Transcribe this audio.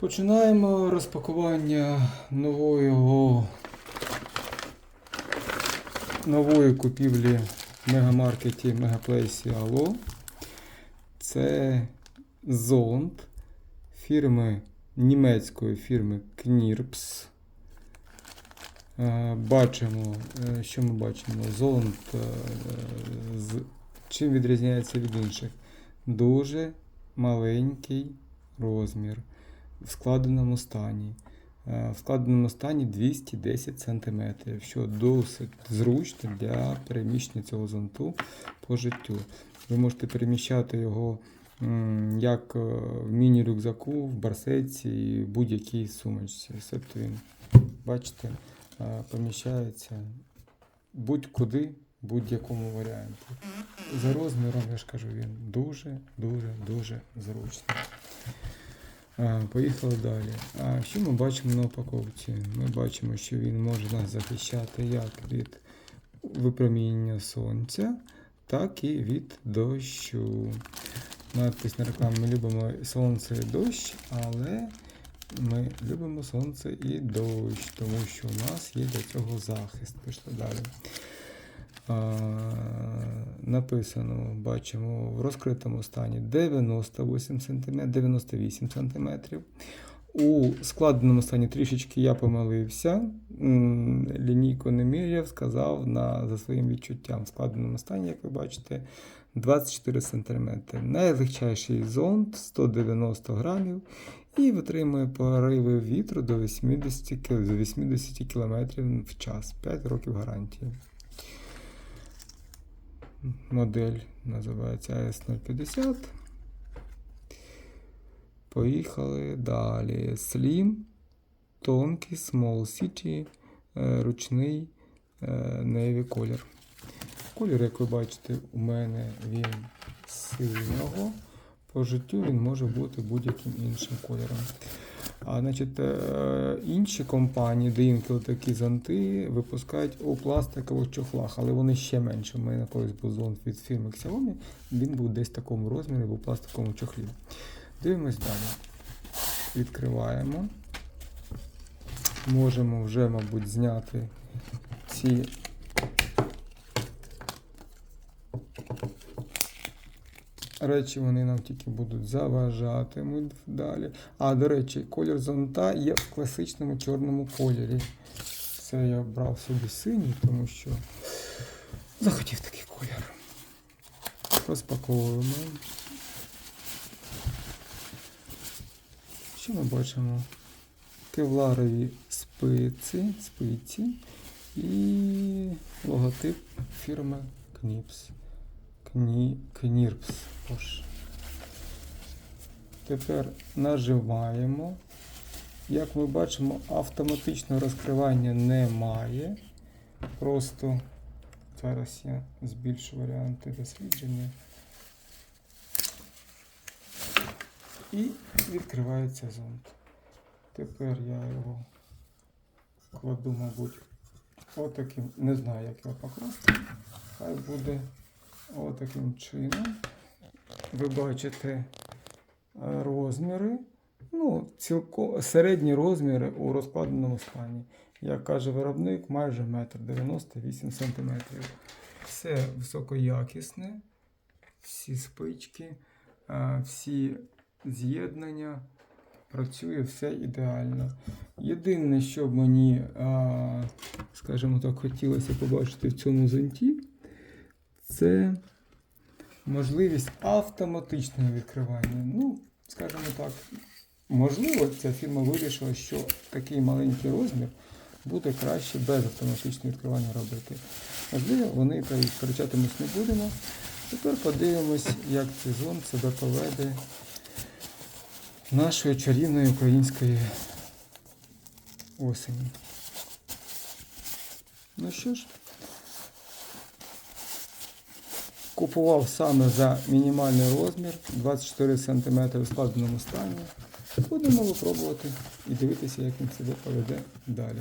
Починаємо розпакування нового, нової купівлі в мегамаркеті Мегаплейсі Алло. Це зонд фірми німецької фірми Knirps. Е, Бачимо, е, що ми бачимо? Зонд е, з чим відрізняється від інших? Дуже маленький розмір в складеному стані. Е, В складеному стані 210 см, що досить зручно для переміщення цього зонту по життю. Ви можете переміщати його як е, в міні-рюкзаку, в барсетці і будь-якій сумочці. Тобто він, бачите, е, поміщається будь-куди, будь-якому варіанті. За розміром, я ж кажу, він дуже, дуже, дуже зручний. Поїхали далі. А що ми бачимо на упаковці? Ми бачимо, що він може нас захищати як від випромінення сонця, так і від дощу. Надпись на рекламі ми любимо сонце і дощ, але ми любимо сонце і дощ, тому що у нас є для цього захист. Пішли далі. Написано, бачимо, в розкритому стані 98 см, 98 см. У складеному стані трішечки я помилився. Лінійку не міряв, сказав на, за своїм відчуттям. В складеному стані, як ви бачите, 24 см. Найлегчайший зонд 190 грамів і витримує пориви вітру до 80 до 80 км в час. 5 років гарантії. Модель називається AS050. Поїхали далі. Slim, тонкий, Small City, е, ручний е, Navy колір. Колір, як ви бачите, у мене він синього. По життю він може бути будь-яким іншим кольором. А значить, е, інші компанії, де інколи такі зонти, випускають у пластикових чохлах, але вони ще менше. У мене колись був зонт від фірми Xiaomi, він був десь в такому розмірі, був пластиковому чохлі. Дивимось далі. Відкриваємо. Можемо вже, мабуть, зняти ці речі, вони нам тільки будуть заважатимуть далі. А, до речі, колір зонта є в класичному чорному кольорі. Це я брав собі синій, тому що захотів такий колір. Розпаковуємо. Що ми бачимо? Кевларові спиці, спиці і логотип фірми Knips. Кні, Knirps. Ось. Тепер нажимаємо. Як ми бачимо, автоматичного розкривання немає. Просто зараз я збільшу варіанти дослідження. І відкривається зонд. Тепер я його кладу, мабуть, отаким, не знаю, як його покласти. Хай буде отаким чином. Ви бачите е, розміри. Ну, цілко, середні розміри у розкладеному стані. Як каже виробник, майже 1,98 см. Все високоякісне, всі спички, е, всі з'єднання. Працює все ідеально. Єдине, що мені, скажімо так, хотілося побачити в цьому зонті, це можливість автоматичного відкривання. Ну, скажімо так, можливо, ця фірма вирішила, що такий маленький розмір буде краще без автоматичного відкривання робити. Можливо, вони та не будемо. Тепер подивимось, як цей зон себе поведе нашої чарівної української осені. Ну що ж, купував саме за мінімальний розмір 24 см в складеному стані. Будемо випробувати і дивитися, як він себе поведе далі.